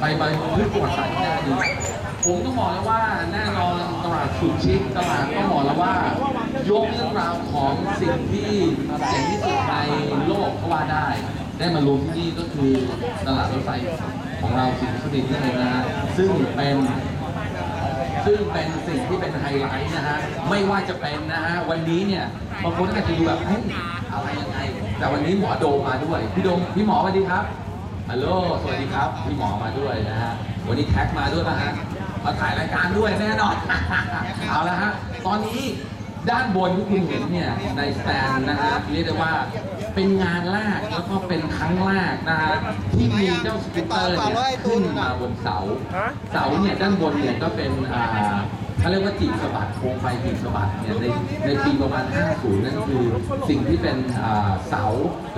ไปไปพื้นประวัติศาสตร์ที่น่าดูผมต้องบอกแล้วว่าแน่นอนตลาดสุดชิคตลาดต้องบอกแล้วว่ายกเรื่องราวของสิ่งที่เจ๋งที่สุดในโลกก็ว่าได้ ได้มารวมที่นี่ก็คือตลาดรถไฟของเราสิงห์สุรินทร์นั่นเองนะฮะซึ่งเป็นซึ่งเป็นสิ่งที่เป็นไฮไลท์นะฮะ ไม่ว่าจะเป็นนะฮะ วันนี้เนี่ยบางคนอาจจะดูแบบเฮ้ยอะไรยังไง แต่วันนี้หมอโดมมาด้วย พี่โดมพี่หมอสวัสดีครับ ฮัลโหล สวัสดีครับพี่หมอมาด้วยนะฮะ วันนี้แท็กมาด้วยนะฮะ มาถ่ายรายการด้วยแน่นอน เอาละฮะ ตอนนี้ด้านบนที่คุณเห็นเนี่ยในสแตนนะฮะเรียกได้ว่าเป็นงานแรกแล้วก็เป็นครั้งแรกนะฮะที่มีเจ้าสกูตเตอร์เนี่ยขึ้นมาบนเสา เสาเนี่ยด้านบนเนี่ยก็เป็นอ่า เขาเรียกว่าจีบสะบัดโคมไฟจีบสะบัดเนี่ยในในปีประมาณ 50 นั่นคือสิ่งที่เป็นเสา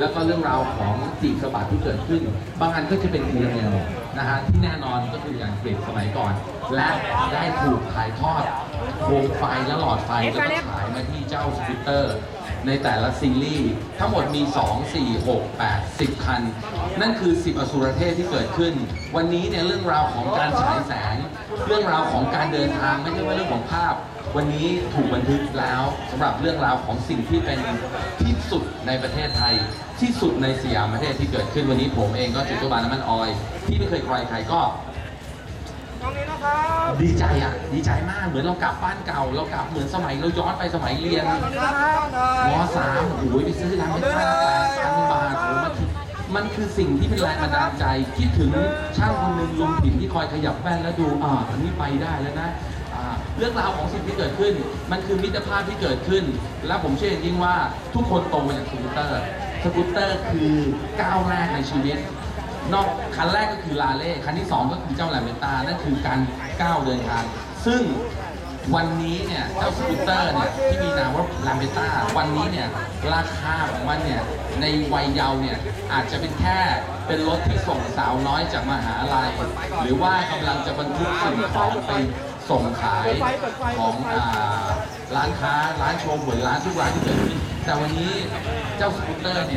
แล้วก็เรื่องราวของจีบสะบัดที่เกิดขึ้น บางอันก็จะเป็นเรียลนะฮะที่แน่นอนก็คืออย่างเกรดสมัยก่อน และได้ถูกถ่ายทอดโคมไฟและหลอดไฟแล้วก็ฉายมาที่เจ้าสกูตเตอร์ ในแต่ละซีรีส์ทั้งหมดมี 2 4 6 8 10 คัน นั่นคือ 10 อสุรเทพที่เกิดขึ้น วันนี้เนี่ยเรื่องราวของการฉายแสง เรื่องราวของการเดินทางไม่ใช่ว่าเรื่องของภาพ วันนี้ถูกบันทึกแล้วสำหรับเรื่องราวของสิ่งที่เป็นที่สุดในประเทศไทย ที่สุดในสยามประเทศที่เกิดขึ้นวันนี้ผมเองก็จุดตัวบานน้ำมันออย ที่ไม่เคยใครใครก็ ตรงนี้นะครับดีใจอะ ดีใจมากเหมือนเรากลับบ้านเก่า เรากลับเหมือนสมัยเราย้อนไปสมัยเรียนตรงนี้นะครับมสามโอ้ยไปซื้อร้านเป็นพันแปดพันบาทโอ้มันคือมันคือสิ่งที่เป็นแรงบันดาลใจ คิดถึงช่างคนหนึ่งลุงผินที่คอยขยับแว่นแล้วดูอ่าอันนี้ไปได้แล้วนะอ่าเรื่องราวของสิ่งที่เกิดขึ้น มันคือมิตรภาพที่เกิดขึ้น และผมเชื่อจริงๆว่าทุกคนโตมาจากสกูตเตอร์ สกูตเตอร์คือก้าวแรกในชีวิต นอกคันแรกก็คือลาเล่คันที่สองก็คือเจ้าแลมเบต้านั่นคือการก้าวเดินทาง ซึ่งวันนี้เนี่ยเจ้าสกูตเตอร์เนี่ยที่มีนามว่าลาเบต้าวันนี้เนี่ยราคาของมันเนี่ยในวัยเยาว์เนี่ยอาจจะเป็นแค่เป็นรถที่ส่งสาวน้อยจากมหาลัย หรือว่ากำลังจะบรรทุกสิ่งของไปส่งขายของร้านค้าร้านโชว์หวยร้านทุกร้านที่เกิดขึ้นแต่วันนี้เจ้าสกูตเตอร์เนี่ย